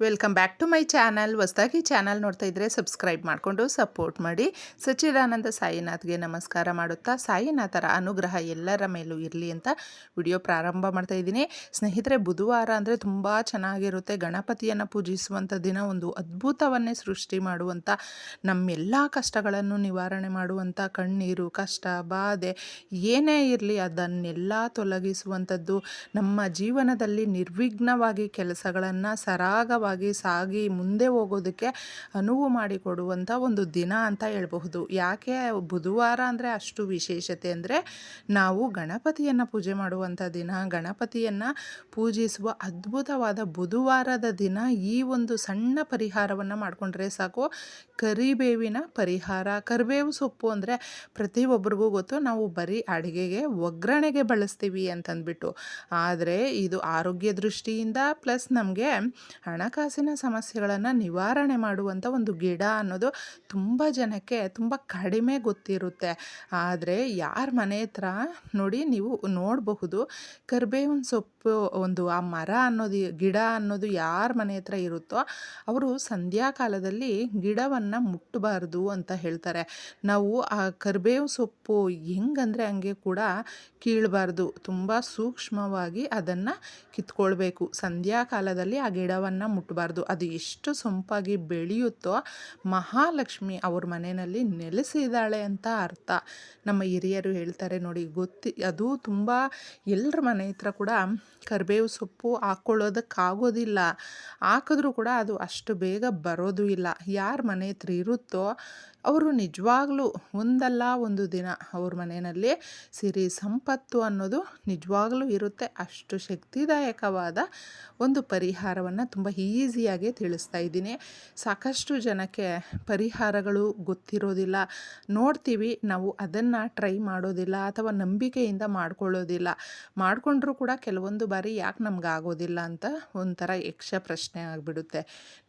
Welcome back to my channel. ಹೊಸದಾಗಿ channel ನೋಡ್ತಾ ಇದ್ದರೆ ಸಬ್ಸ್ಕ್ರೈಬ್ ಮಾಡಿಕೊಂಡು ಸಪೋರ್ಟ್ ಮಾಡಿ. ಸಚ್ಚಿದಾನಂದ ಸಾಯಿನಾಥ್ಗೆ ನಮಸ್ಕಾರ ಮಾಡುತ್ತಾ, ಸಾಯಿನಾಥರ ಅನುಗ್ರಹ ಎಲ್ಲರ ಮೇಲೂ ಇರಲಿ ಅಂತ ವಿಡಿಯೋ ಪ್ರಾರಂಭ ಮಾಡ್ತಾ ಇದ್ದೀನಿ. ಸ್ನೇಹಿತರೆ, ಬುಧವಾರ ಅಂದರೆ ತುಂಬ ಚೆನ್ನಾಗಿರುತ್ತೆ. ಗಣಪತಿಯನ್ನು ಪೂಜಿಸುವಂಥ ದಿನ ಒಂದು ಅದ್ಭುತವನ್ನೇ ಸೃಷ್ಟಿ ಮಾಡುವಂಥ ನಮ್ಮೆಲ್ಲ ಕಷ್ಟಗಳನ್ನು ನಿವಾರಣೆ ಮಾಡುವಂಥ ಕಣ್ಣೀರು, ಕಷ್ಟ, ಬಾಧೆ, ಏನೇ ಇರಲಿ ಅದನ್ನೆಲ್ಲ ತೊಲಗಿಸುವಂಥದ್ದು ನಮ್ಮ ಜೀವನದಲ್ಲಿ ನಿರ್ವಿಘ್ನವಾಗಿ ಕೆಲಸಗಳನ್ನು ಸರಾಗವಾಗಿ ಸಾಗಿ ಮುಂದೆ ಹೋಗೋದಕ್ಕೆ ಅನುವು ಮಾಡಿಕೊಡುವಂಥ ಒಂದು ದಿನ ಅಂತ ಹೇಳಬಹುದು. ಯಾಕೆ ಬುಧವಾರ ಅಂದರೆ ಅಷ್ಟು ವಿಶೇಷತೆ ಅಂದರೆ ನಾವು ಗಣಪತಿಯನ್ನು ಪೂಜೆ ಮಾಡುವಂಥ ದಿನ, ಗಣಪತಿಯನ್ನು ಪೂಜಿಸುವ ಅದ್ಭುತವಾದ ಬುಧವಾರದ ದಿನ ಈ ಒಂದು ಸಣ್ಣ ಪರಿಹಾರವನ್ನು ಮಾಡಿಕೊಂಡ್ರೆ ಸಾಕು. ಕರಿಬೇವಿನ ಪರಿಹಾರ, ಕರಿಬೇವು ಸೊಪ್ಪು ಅಂದರೆ ಪ್ರತಿಯೊಬ್ಬರಿಗೂ ಗೊತ್ತು. ನಾವು ಬರೀ ಅಡುಗೆಗೆ, ಒಗ್ಗರಣೆಗೆ ಬಳಸ್ತೀವಿ ಅಂತಂದ್ಬಿಟ್ಟು. ಆದರೆ ಇದು ಆರೋಗ್ಯ ದೃಷ್ಟಿಯಿಂದ, ಪ್ಲಸ್ ನಮಗೆ ಹಣಕಾಸಿನ ಸಮಸ್ಯೆಗಳನ್ನು ನಿವಾರಣೆ ಮಾಡುವಂಥ ಒಂದು ಗಿಡ ಅನ್ನೋದು ತುಂಬ ಜನಕ್ಕೆ ತುಂಬ ಕಡಿಮೆ ಗೊತ್ತಿರುತ್ತೆ. ಆದರೆ ಯಾರ ಮನೆ ಹತ್ರ ನೋಡಿ ನೀವು ನೋಡಬಹುದು, ಕರ್ಬೇವಿನ ಸೊಪ್ಪು ಒಂದು ಆ ಮರ ಅನ್ನೋದು, ಗಿಡ ಅನ್ನೋದು ಯಾರ ಮನೆ ಹತ್ರ ಇರುತ್ತೋ ಅವರು ಸಂಧ್ಯಾಕಾಲದಲ್ಲಿ ಗಿಡವನ್ನು ಮುಟ್ಟಬಾರ್ದು ಅಂತ ಹೇಳ್ತಾರೆ. ನಾವು ಆ ಕರ್ಬೇವು ಸೊಪ್ಪು ಹೆಂಗಂದರೆ ಹಂಗೆ ಕೂಡ ಕೀಳಬಾರ್ದು. ತುಂಬ ಸೂಕ್ಷ್ಮವಾಗಿ ಅದನ್ನು ಕಿತ್ಕೊಳ್ಬೇಕು. ಸಂಧ್ಯಾಕಾಲದಲ್ಲಿ ಆ ಗಿಡವನ್ನು ಮುಟ್ಟಬಾರ್ದು ಅದು ಎಷ್ಟು ಸೊಂಪಾಗಿ ಬೆಳೆಯುತ್ತೋ ಮಹಾಲಕ್ಷ್ಮಿ ಅವ್ರ ಮನೆಯಲ್ಲಿ ನೆಲೆಸಿದ್ದಾಳೆ ಅಂತ ಅರ್ಥ. ನಮ್ಮ ಹಿರಿಯರು ಹೇಳ್ತಾರೆ ನೋಡಿ, ಗೊತ್ತಿ, ಅದು ತುಂಬ ಎಲ್ಲರ ಮನೆ ಹತ್ರ ಕೂಡ ಕರಿಬೇವು ಸೊಪ್ಪು ಹಾಕ್ಕೊಳ್ಳೋದಕ್ಕಾಗೋದಿಲ್ಲ ಹಾಕಿದ್ರೂ ಕೂಡ ಅದು ಅಷ್ಟು ಬೇಗ ಬರೋದು ಇಲ್ಲ. ಯಾರ ಮನೆ ಹತ್ರ ಇರುತ್ತೋ ಅವರು ನಿಜವಾಗ್ಲೂ ಒಂದಲ್ಲ ಒಂದು ದಿನ ಅವ್ರ ಮನೆಯಲ್ಲಿ ಸಿರಿ ಸಂಪತ್ತು ಅನ್ನೋದು ನಿಜವಾಗ್ಲೂ ಇರುತ್ತೆ. ಅಷ್ಟು ಶಕ್ತಿದಾಯಕವಾದ ಒಂದು ಪರಿಹಾರವನ್ನು ತುಂಬ ಈಸಿಯಾಗಿ ತಿಳಿಸ್ತಾ ಇದ್ದೀನಿ. ಸಾಕಷ್ಟು ಜನಕ್ಕೆ ಪರಿಹಾರಗಳು ಗೊತ್ತಿರೋದಿಲ್ಲ. ನೋಡ್ತೀವಿ, ನಾವು ಅದನ್ನು ಟ್ರೈ ಮಾಡೋದಿಲ್ಲ ಅಥವಾ ನಂಬಿಕೆಯಿಂದ ಮಾಡ್ಕೊಳ್ಳೋದಿಲ್ಲ. ಮಾಡಿಕೊಂಡ್ರೂ ಕೂಡ ಕೆಲವೊಂದು ಬಾರಿ ಯಾಕೆ ನಮ್ಗೆ ಆಗೋದಿಲ್ಲ ಅಂತ ಒಂಥರ ಯಕ್ಷ ಪ್ರಶ್ನೆ ಆಗಿಬಿಡುತ್ತೆ.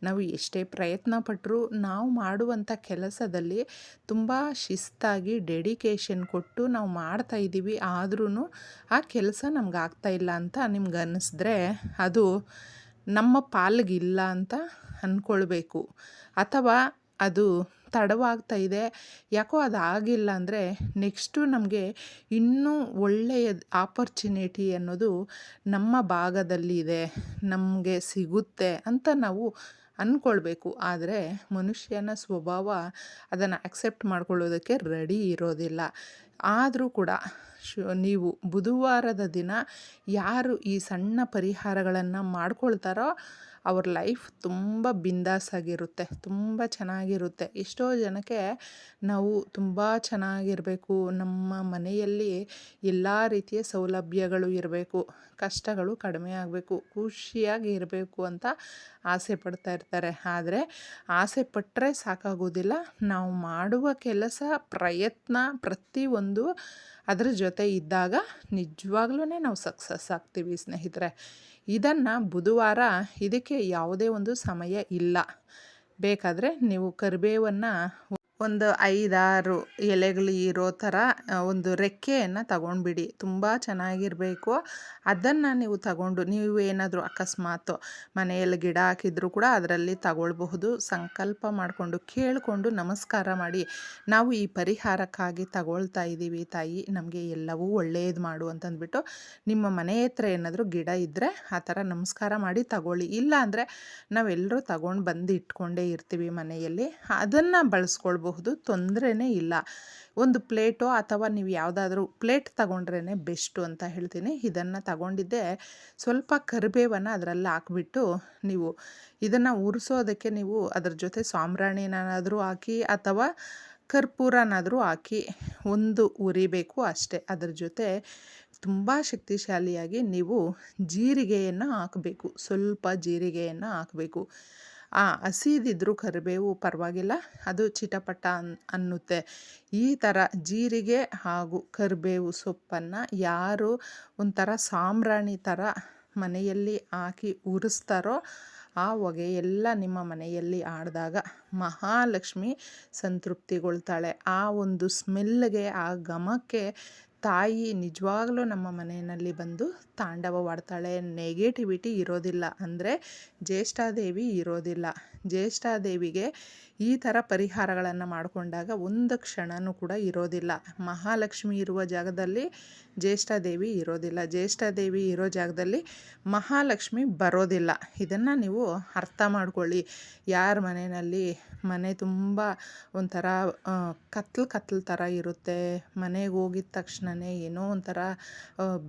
ನಾವು ಎಷ್ಟೇ ಪ್ರಯತ್ನ ಪಟ್ಟರೂ ನಾವು ಮಾಡುವಂಥ ಕೆಲಸದಲ್ಲಿ ತುಂಬ ಶಿಸ್ತಾಗಿ ಡೆಡಿಕೇಶನ್ ಕೊಟ್ಟು ನಾವು ಮಾಡ್ತಾ ಇದ್ದೀವಿ. ಆದ್ರೂ ಆ ಕೆಲಸ ನಮ್ಗೆ ಆಗ್ತಾ ಇಲ್ಲ ಅಂತ ನಿಮ್ಗೆ ಅನ್ನಿಸಿದ್ರೆ ಅದು ನಮ್ಮ ಪಾಲಿಗಿಲ್ಲ ಅಂತ ಅಂದ್ಕೊಳ್ಬೇಕು ಅಥವಾ ಅದು ತಡವಾಗ್ತಾ ಇದೆ. ಯಾಕೋ ಅದು ಆಗಿಲ್ಲ ಅಂದರೆ ನೆಕ್ಸ್ಟು ನಮಗೆ ಇನ್ನೂ ಒಳ್ಳೆಯ ಆಪರ್ಚುನಿಟಿ ಅನ್ನೋದು ನಮ್ಮ ಭಾಗದಲ್ಲಿ ಇದೆ. ನಮಗೆ ಸಿಗುತ್ತೆ ಅಂತ ನಾವು ಅಂದ್ಕೊಳ್ಬೇಕು ಆದರೆ ಮನುಷ್ಯನ ಸ್ವಭಾವ ಅದನ್ನು ಅಕ್ಸೆಪ್ಟ್ ಮಾಡ್ಕೊಳ್ಳೋದಕ್ಕೆ ರೆಡಿ ಇರೋದಿಲ್ಲ. ಆದರೂ ಕೂಡ ನೀವು ಬುಧವಾರದ ದಿನ ಯಾರು ಈ ಸಣ್ಣ ಪರಿಹಾರಗಳನ್ನು ಮಾಡ್ಕೊಳ್ತಾರೋ ಅವ್ರ ಲೈಫ್ ತುಂಬ ಬಿಂದಾಸಾಗಿರುತ್ತೆ, ತುಂಬ ಚೆನ್ನಾಗಿರುತ್ತೆ. ಎಷ್ಟೋ ಜನಕ್ಕೆ ನಾವು ತುಂಬ ಚೆನ್ನಾಗಿರಬೇಕು, ನಮ್ಮ ಮನೆಯಲ್ಲಿ ಎಲ್ಲ ರೀತಿಯ ಸೌಲಭ್ಯಗಳು ಇರಬೇಕು, ಕಷ್ಟಗಳು ಕಡಿಮೆ ಆಗಬೇಕು, ಖುಷಿಯಾಗಿ ಇರಬೇಕು ಅಂತ ಆಸೆ ಪಡ್ತಾ ಇರ್ತಾರೆ. ಆದರೆ ಆಸೆ ಪಟ್ಟರೆ ಸಾಕಾಗೋದಿಲ್ಲ. ನಾವು ಮಾಡುವ ಕೆಲಸ, ಪ್ರಯತ್ನ ಪ್ರತಿಯೊಂದು ಅದರ ಜೊತೆ ಇದ್ದಾಗ ನಿಜವಾಗ್ಲೂ ನಾವು ಸಕ್ಸಸ್ ಆಗ್ತೀವಿ ಸ್ನೇಹಿತರೆ. ಇದನ್ನು ಬುಧವಾರ ಇದಕ್ಕೆ ಯಾವುದೇ ಒಂದು ಸಮಯ ಇಲ್ಲ. ಬೇಕಾದರೆ ನೀವು ಕರಿಬೇವನ್ನು ಒಂದು ಐದಾರು ಎಲೆಗಳು ಇರೋ ಥರ ಒಂದು ರೆಕ್ಕೆಯನ್ನು ತಗೊಂಡ್ಬಿಡಿ. ತುಂಬ ಚೆನ್ನಾಗಿರಬೇಕು. ಅದನ್ನು ನೀವು ತಗೊಂಡು, ನೀವು ಏನಾದರೂ ಅಕಸ್ಮಾತ್ ಮನೆಯಲ್ಲಿ ಗಿಡ ಹಾಕಿದರೂ ಕೂಡ ಅದರಲ್ಲಿ ತಗೊಳ್ಬಹುದು. ಸಂಕಲ್ಪ ಮಾಡಿಕೊಂಡು, ಕೇಳಿಕೊಂಡು ನಮಸ್ಕಾರ ಮಾಡಿ. ನಾವು ಈ ಪರಿಹಾರಕ್ಕಾಗಿ ತಗೊಳ್ತಾ ಇದ್ದೀವಿ ತಾಯಿ. ನಮಗೆ ಎಲ್ಲವೂ ಒಳ್ಳೆಯದು ಮಾಡು ಅಂತಂದ್ಬಿಟ್ಟು ನಿಮ್ಮ ಮನೆ ಹತ್ರ ಏನಾದರೂ ಗಿಡ ಇದ್ದರೆ ಆ ಥರ ನಮಸ್ಕಾರ ಮಾಡಿ ತಗೊಳ್ಳಿ. ಇಲ್ಲ ಅಂದರೆ ನಾವೆಲ್ಲರೂ ತಗೊಂಡು ಬಂದು ಇಟ್ಕೊಂಡೇ ಇರ್ತೀವಿ ಮನೆಯಲ್ಲಿ. ಅದನ್ನು ಬಳಸ್ಕೊಳ್ಬೋದು ಬಹುದು ತೊಂದರೆನೇ ಇಲ್ಲ. ಒಂದು ಪ್ಲೇಟೋ ಅಥವಾ ನೀವು ಯಾವುದಾದ್ರೂ ಪ್ಲೇಟ್ ತಗೊಂಡ್ರೇ ಬೆಸ್ಟು ಅಂತ ಹೇಳ್ತೀನಿ. ಇದನ್ನು ತಗೊಂಡಿದ್ದೆ ಸ್ವಲ್ಪ ಕರಿಬೇವನ್ನು ಅದರಲ್ಲಿ ಹಾಕ್ಬಿಟ್ಟು ನೀವು ಇದನ್ನು ಉರಿಸೋದಕ್ಕೆ ನೀವು ಅದರ ಜೊತೆ ಸಾಂಬ್ರಾಣಿನಾದರೂ ಹಾಕಿ ಅಥವಾ ಕರ್ಪೂರನಾದರೂ ಹಾಕಿ ಒಂದು ಉರಿಬೇಕು ಅಷ್ಟೇ. ಅದರ ಜೊತೆ ತುಂಬ ಶಕ್ತಿಶಾಲಿಯಾಗಿ ನೀವು ಜೀರಿಗೆಯನ್ನು ಹಾಕಬೇಕು. ಸ್ವಲ್ಪ ಜೀರಿಗೆಯನ್ನು ಹಾಕಬೇಕು. ಆ ಹಸಿದಿದ್ದರೂ ಕರಿಬೇವು ಪರವಾಗಿಲ್ಲ, ಅದು ಚಿಟಪಟ ಅನ್, ಅನ್ನುತ್ತೆ. ಈ ಥರ ಜೀರಿಗೆ ಹಾಗೂ ಕರಿಬೇವು ಸೊಪ್ಪನ್ನು ಯಾರು ಒಂಥರ ಸಾಂಬ್ರಾಣಿ ಥರ ಮನೆಯಲ್ಲಿ ಹಾಕಿ ಉರಿಸ್ತಾರೋ ಆ ಹೊಗೆ ಎಲ್ಲ ನಿಮ್ಮ ಮನೆಯಲ್ಲಿ ಆಡಿದಾಗ ಮಹಾಲಕ್ಷ್ಮಿ ಸಂತೃಪ್ತಿಗೊಳ್ತಾಳೆ. ಆ ಒಂದು ಸ್ಮೆಲ್ಗೆ, ಆ ಘಮಕ್ಕೆ ತಾಯಿ ನಿಜವಾಗ್ಲೂ ನಮ್ಮ ಮನೆಯಲ್ಲಿ ಬಂದು ತಾಂಡವವಾಡ್ತಾಳೆ ನೆಗೆಟಿವಿಟಿ ಇರೋದಿಲ್ಲ. ಅಂದರೆ ಜ್ಯೇಷ್ಠಾದೇವಿ ಇರೋದಿಲ್ಲ. ಜ್ಯೇಷ್ಠಾದೇವಿಗೆ ಈ ಥರ ಪರಿಹಾರಗಳನ್ನು ಮಾಡಿಕೊಂಡಾಗ ಒಂದು ಕ್ಷಣವೂ ಕೂಡ ಇರೋದಿಲ್ಲ. ಮಹಾಲಕ್ಷ್ಮಿ ಇರುವ ಜಾಗದಲ್ಲಿ ಜ್ಯೇಷ್ಠಾದೇವಿ ಇರೋದಿಲ್ಲ. ಜ್ಯೇಷ್ಠಾದೇವಿ ಇರೋ ಜಾಗದಲ್ಲಿ ಮಹಾಲಕ್ಷ್ಮಿ ಬರೋದಿಲ್ಲ. ಇದನ್ನು ನೀವು ಅರ್ಥ ಮಾಡ್ಕೊಳ್ಳಿ. ಯಾರ ಮನೆಯಲ್ಲಿ ಮನೆ ತುಂಬ ಒಂಥರ ಕತ್ಲು ಕತ್ಲು ಥರ ಇರುತ್ತೆ. ಮನೆಗೆ ಹೋಗಿದ ತಕ್ಷಣವೇ ಏನೋ ಒಂಥರ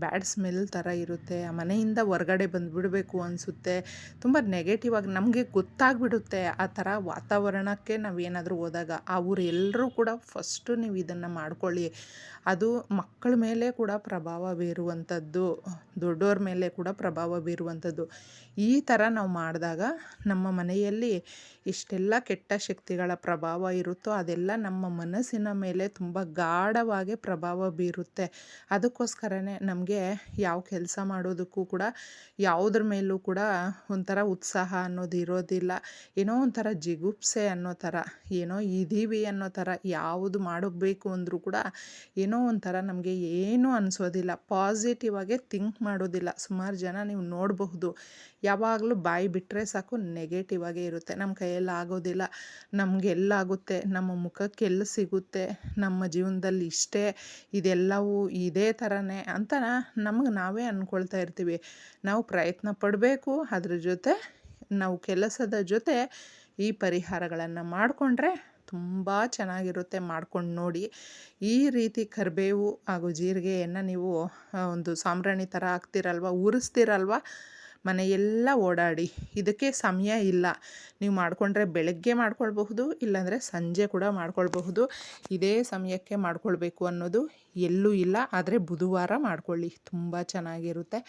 ಬ್ಯಾಡ್ ಸ್ಮೆಲ್ ಥರ ಇರುತ್ತೆ. ಆ ಮನೆಯಿಂದ ಹೊರ್ಗಡೆ ಬಂದುಬಿಡಬೇಕು ಅನಿಸುತ್ತೆ. ತುಂಬ ನೆಗೆಟಿವ್ ಆಗಿ ನಮಗೆ ಗೊತ್ತಾಗ್ಬಿಡುತ್ತೆ ಆ ಥರ ವಾತಾವರಣಕ್ಕೆ ನಾವೇನಾದರೂ ಹೋದಾಗ. ಅವ್ರು ಎಲ್ಲರೂ ಕೂಡ ಫಸ್ಟು ನೀವು ಇದನ್ನು ಮಾಡ್ಕೊಳ್ಳಿ. ಅದು ಮಕ್ಕಳ ಮೇಲೆ ಕೂಡ ಪ್ರಭಾವ ಬೀರುವಂಥದ್ದು ದೊಡ್ಡವ್ರ ಮೇಲೆ ಕೂಡ ಪ್ರಭಾವ ಬೀರುವಂಥದ್ದು ಈ ಥರ ನಾವು ಮಾಡಿದಾಗ ನಮ್ಮ ಮನೆಯಲ್ಲಿ ಇಷ್ಟೆಲ್ಲ ಕೆಟ್ಟ ಶಕ್ತಿಗಳ ಪ್ರಭಾವ ಇರುತ್ತೋ ಅದೆಲ್ಲ ನಮ್ಮ ಮನಸ್ಸಿನ ಮೇಲೆ ತುಂಬ ಗಾಢವಾಗಿ ಪ್ರಭಾವ ಬೀರುತ್ತೆ. ಅದಕ್ಕೋಸ್ಕರನೇ ನಮಗೆ ಯಾವ ಕೆಲಸ ಮಾಡೋದಕ್ಕೂ ಕೂಡ, ಯಾವುದ್ರ ಮೇಲೂ ಕೂಡ ಒಂಥರ ಉತ್ಸಾಹ ಅನ್ನೋದು ಇರೋದಿಲ್ಲ. ಏನೋ ಒಂಥರ ಜಿಗುಪ್ಸೆ ಅನ್ನೋ ಥರ, ಏನೋ ಇದ್ದೀವಿ ಅನ್ನೋ ಥರ ಯಾವುದು ಮಾಡಬೇಕು ಅಂದರೂ ಕೂಡ ಏನೋ ಒಂಥರ ನಮಗೆ ಏನೂ ಅನಿಸೋದಿಲ್ಲ. ಪಾಸಿಟಿವ್ ಆಗೇ ಥಿಂಕ್ ಮಾಡೋದಿಲ್ಲ. ಸುಮಾರು ಜನ ನೀವು ನೋಡಬಹುದು. ಯಾವಾಗಲೂ ಬಾಯಿ ಬಿಟ್ಟರೆ ಸಾಕು ನೆಗೆಟಿವ್ ಆಗೇ ಇರುತ್ತೆ. ನಮ್ಮ ಕೈಯಲ್ಲಿ ಆಗೋದಿಲ್ಲ. ನಮಗೆಲ್ಲಾಗುತ್ತೆ ನಮ್ಮ ಮುಖಕ್ಕೆಲ್ಲ ಸಿಗುತ್ತೆ? ನಮ್ಮ ಜೀವನದಲ್ಲಿ ಇಷ್ಟೇ? ಇದೆಲ್ಲವೂ ಇದೇ ಥರನೇ ಅಂತ ನಮಗೆ ನಾವೇ ಅಂದ್ಕೊಳ್ತಾ ಇರ್ತೀವಿ. ನಾವು ಪ್ರಯತ್ನ ಪಡಬೇಕು. ಅದ್ರ ಜೊತೆ ನಾವು ಕೆಲಸದ ಜೊತೆ ಈ ಪರಿಹಾರಗಳನ್ನು ಮಾಡಿಕೊಂಡ್ರೆ ತುಂಬ ಚೆನ್ನಾಗಿರುತ್ತೆ ಮಾಡ್ಕೊಂಡು ನೋಡಿ. ಈ ರೀತಿ ಕರಿಬೇವು ಹಾಗೂ ಜೀರಿಗೆಯನ್ನು ನೀವು ಒಂದು ಸಾಂಬ್ರಾಣಿ ಥರ ಹಾಕ್ತಿರಲ್ವ, ಉರಿಸ್ತಿರಲ್ವ ಮನೆಯೆಲ್ಲ ಓಡಾಡಿ. ಇದಕ್ಕೆ ಸಮಯ ಇಲ್ಲ. ನೀವು ಮಾಡಿಕೊಂಡ್ರೆ ಬೆಳಗ್ಗೆ ಮಾಡ್ಕೊಳ್ಬಹುದು, ಇಲ್ಲಾಂದರೆ ಸಂಜೆ ಕೂಡ ಮಾಡ್ಕೊಳ್ಬಹುದು. ಇದೇ ಸಮಯಕ್ಕೆ ಮಾಡ್ಕೊಳ್ಬೇಕು ಅನ್ನೋದು ಎಲ್ಲೂ ಇಲ್ಲ. ಆದರೆ ಬುಧವಾರ ಮಾಡ್ಕೊಳ್ಳಿ. ತುಂಬ ಚೆನ್ನಾಗಿರುತ್ತೆ.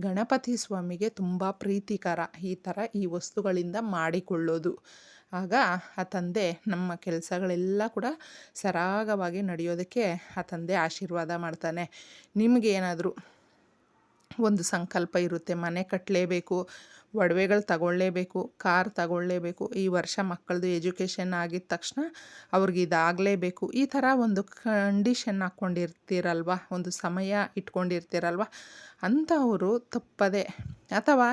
ಗಣಪತಿ ಸ್ವಾಮಿಗೆ ತುಂಬ ಪ್ರೀತಿಕರ ಈ ಥರ ಈ ವಸ್ತುಗಳಿಂದ ಮಾಡಿಕೊಳ್ಳೋದು. ಆಗ ಆ ತಂದೆ ನಮ್ಮ ಕೆಲಸಗಳೆಲ್ಲ ಕೂಡ ಸರಾಗವಾಗಿ ನಡೆಯೋದಕ್ಕೆ ಆ ತಂದೆ ಆಶೀರ್ವಾದ ಮಾಡ್ತಾನೆ. ನಿಮಗೇನಾದರೂ ಒಂದು ಸಂಕಲ್ಪ ಇರುತ್ತೆ. ಮನೆ ಕಟ್ಟಲೇಬೇಕು ಒಡವೆಗಳು ತಗೊಳ್ಳೇಬೇಕು, ಕಾರ್ ತಗೊಳ್ಳೇಬೇಕು, ಈ ವರ್ಷ ಮಕ್ಕಳದು ಎಜುಕೇಷನ್ ಆಗಿದ ತಕ್ಷಣ ಅವ್ರಿಗೆ ಇದಾಗಲೇಬೇಕು. ಈ ಥರ ಒಂದು ಕಂಡೀಷನ್ ಹಾಕ್ಕೊಂಡಿರ್ತೀರಲ್ವ ಒಂದು ಸಮಯ ಇಟ್ಕೊಂಡಿರ್ತೀರಲ್ವ? ಅಂಥವರು ತಪ್ಪದೆ. ಅಥವಾ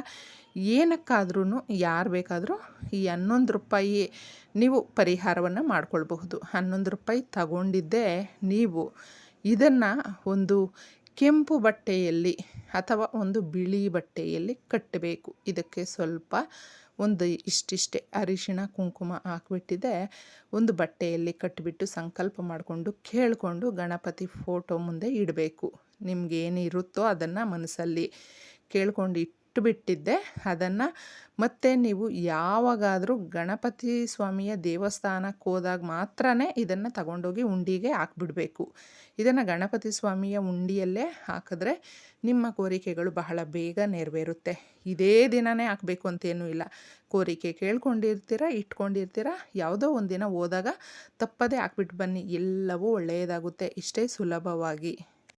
ಏನಕ್ಕಾದ್ರೂ ಯಾರು ಬೇಕಾದರೂ ಈ ಹನ್ನೊಂದು ರೂಪಾಯಿ ನೀವು ಪರಿಹಾರವನ್ನು ಮಾಡಿಕೊಳ್ಬಹುದು. ಹನ್ನೊಂದು ರೂಪಾಯಿ ತಗೊಂಡಿದ್ದೇ ನೀವು ಇದನ್ನು ಒಂದು ಕೆಂಪು ಬಟ್ಟೆಯಲ್ಲಿ ಅಥವಾ ಒಂದು ಬಿಳಿ ಬಟ್ಟೆಯಲ್ಲಿ ಕಟ್ಟಬೇಕು. ಇದಕ್ಕೆ ಸ್ವಲ್ಪ ಒಂದು ಇಷ್ಟಿಷ್ಟೇ ಅರಿಶಿಣ, ಕುಂಕುಮ ಹಾಕ್ಬಿಟ್ಟಿದೆ. ಒಂದು ಬಟ್ಟೆಯಲ್ಲಿ ಕಟ್ಟಿಬಿಟ್ಟು ಸಂಕಲ್ಪ ಮಾಡಿಕೊಂಡು ಕೇಳಿಕೊಂಡು ಗಣಪತಿ ಫೋಟೋ ಮುಂದೆ ಇಡಬೇಕು. ನಿಮಗೇನಿರುತ್ತೋ ಅದನ್ನು ಮನಸ್ಸಲ್ಲಿ ಕೇಳ್ಕೊಂಡು ಇಟ್ಟುಬಿಟ್ಟಿದ್ದೆ ಅದನ್ನು ಮತ್ತೆ ನೀವು ಯಾವಾಗಾದರೂ ಗಣಪತಿ ಸ್ವಾಮಿಯ ದೇವಸ್ಥಾನಕ್ಕೆ ಹೋದಾಗ ಮಾತ್ರ ಇದನ್ನು ತಗೊಂಡೋಗಿ ಉಂಡಿಗೆ ಹಾಕ್ಬಿಡಬೇಕು. ಇದನ್ನು ಗಣಪತಿ ಸ್ವಾಮಿಯ ಉಂಡಿಯಲ್ಲೇ ಹಾಕಿದ್ರೆ ನಿಮ್ಮ ಕೋರಿಕೆಗಳು ಬಹಳ ಬೇಗ ನೆರವೇರುತ್ತೆ. ಇದೇ ದಿನವೇ ಹಾಕಬೇಕು ಅಂತೇನೂ ಇಲ್ಲ. ಕೋರಿಕೆ ಕೇಳ್ಕೊಂಡಿರ್ತೀರ, ಇಟ್ಕೊಂಡಿರ್ತೀರ, ಯಾವುದೋ ಒಂದಿನ ಹೋದಾಗ ತಪ್ಪದೇ ಹಾಕ್ಬಿಟ್ಟು ಬನ್ನಿ. ಎಲ್ಲವೂ ಒಳ್ಳೆಯದಾಗುತ್ತೆ. ಇಷ್ಟೇ ಸುಲಭವಾಗಿ.